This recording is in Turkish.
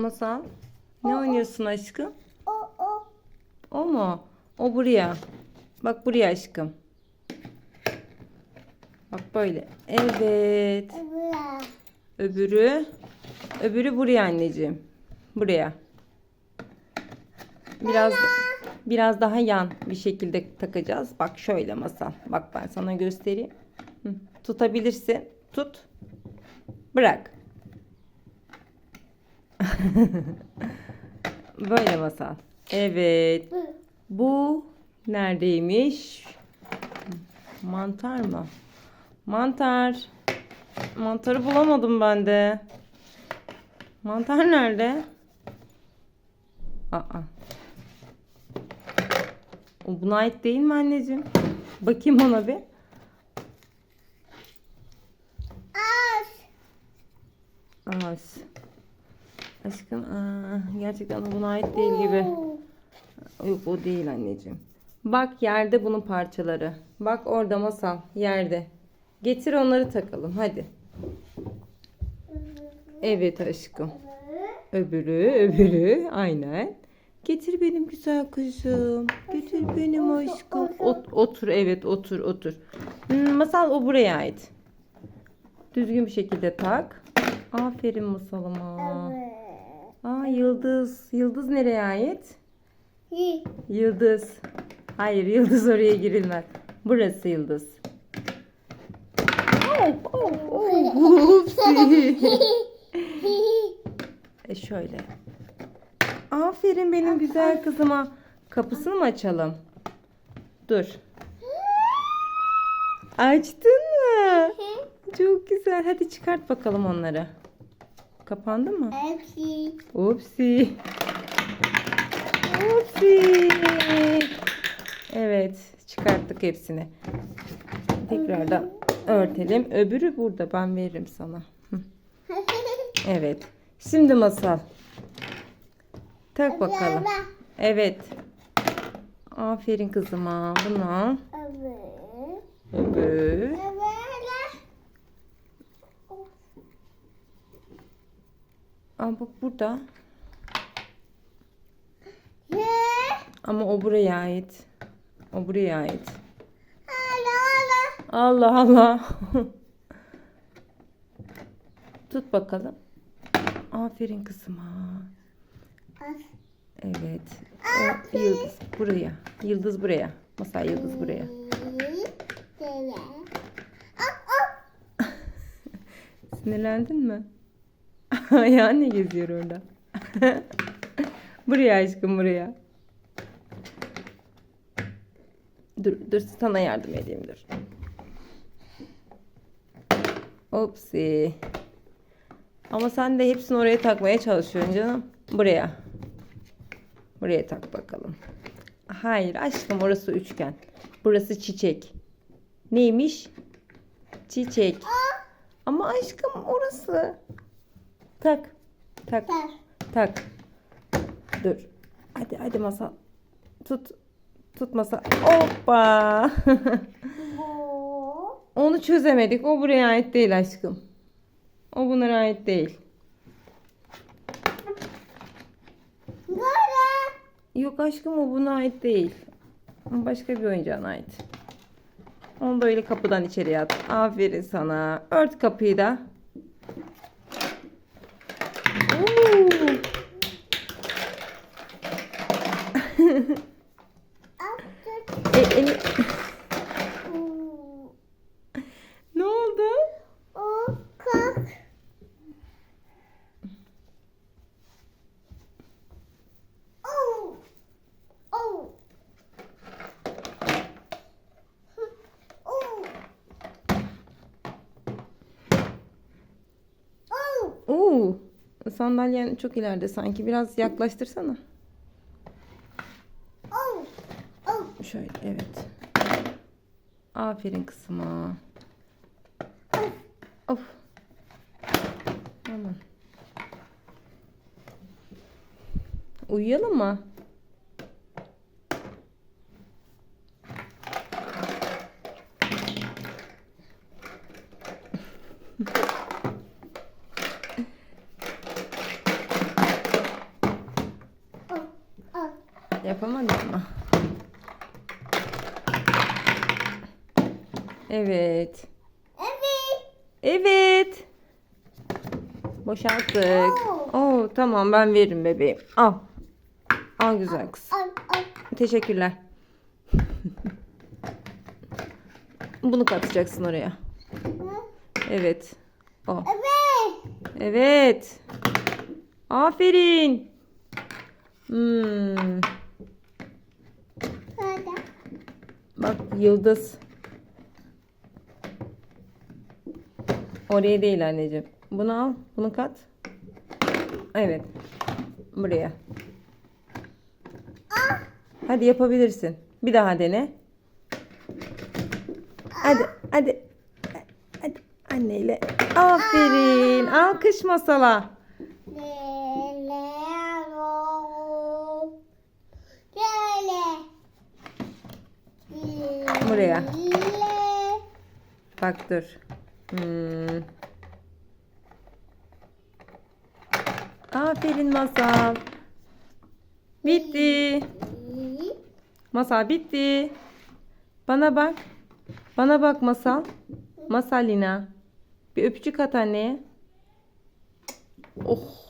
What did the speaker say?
Masal. Ne oynuyorsun aşkım? O o. O mu? O buraya. Bak buraya aşkım. Bak böyle. Evet. Öbürü. Öbürü buraya anneciğim. Buraya. Biraz biraz daha yan bir şekilde takacağız. Bak şöyle masal. Bak ben sana göstereyim. Hı, Tutabilirsin. Tut. Bırak. Böyle masal. Evet. Bu. Neredeymiş? Mantar mı? Mantar. Mantarı bulamadım ben de. Mantar nerede? Aa. O buna ait değil mi anneciğim? Bakayım ona bir. Az. Ağaç. Aşkım aa, gerçekten buna ait değil gibi. Yok o değil anneciğim. Bak yerde bunun parçaları. Bak orada masal yerde. Getir onları takalım hadi. Evet aşkım. Öbürü öbürü aynen. Getir benim güzel kızım. Getir benim aşkım. Ot- otur evet otur otur. Hmm, masal o buraya ait. Düzgün bir şekilde tak. Aferin masalıma. Evet. Yıldız. Yıldız nereye ait? Hi. Yıldız. Hayır yıldız oraya girilmez. Burası yıldız. Of of of. Upsi. e şöyle. Aferin benim güzel kızıma. Kapısını mı açalım? Dur. Açtın mı? Çok güzel. Hadi çıkart bakalım onları. Kapandı mı? Hepsi. Upsi. Upsi. Evet, çıkarttık hepsini. Tekrardan örtelim. Öbürü burada. Ben veririm sana. Evet. Şimdi masal. Tak bakalım. Evet. Aferin kızıma. Bunu. Evet. Öbür. Evet. Aa bak burada. Ye. Ama o buraya ait. O buraya ait. Hala hala. Allah Allah. Tut bakalım. Aferin kızıma. Evet. O yıldız buraya. Yıldız buraya. Masa yıldız buraya. Sinirlendin mi? Ayağın ne geziyor orada? buraya aşkım buraya. Dur, dur sana yardım edeyim dur. Opsi. Ama sen de hepsini oraya takmaya çalışıyorsun canım. Buraya. Buraya tak bakalım. Hayır aşkım orası üçgen. Burası çiçek. Neymiş? Çiçek. Ama aşkım orası. Tak. Tak. Tak. Tak. Dur. Hadi hadi masa. Tut. Tut masa. Hoppa. Onu çözemedik. O buraya ait değil aşkım. O bunlara ait değil. Böyle. Yok aşkım o buna ait değil. Başka bir oyuncağına ait. Onu da öyle kapıdan içeriye at. Aferin sana. Ört kapıyı da. Oo. Attık. E, eli- Bu. Ne oldu? O kalk. Oh. Oh. Oh. Oh. Sandalyen çok ileride sanki. Biraz yaklaştırsana. Oh. Oh. Şöyle evet. Aferin kızıma. Of. Tamam. Uyuyalım mı? Yapamadın mı? Evet. Evet. Evet. Boşalttık. Oo, tamam ben veririm bebeğim. Al. Al güzel kız. Al al. Teşekkürler. Bunu katacaksın oraya. Evet. O. Evet. Evet. Aferin. Hmm. Bak yıldız. Oraya değil anneciğim. Bunu al. Bunu kat. Evet. Buraya. Hadi yapabilirsin. Bir daha dene. Hadi. Hadi. Hadi. Anneyle. Aferin. Alkış masala. Buraya. Bak dur. Hmm. Aferin masal. Bitti. Masal bitti. Bana bak. Bana bak masal. Masal Lina. Bir öpücük at anneye. Oh.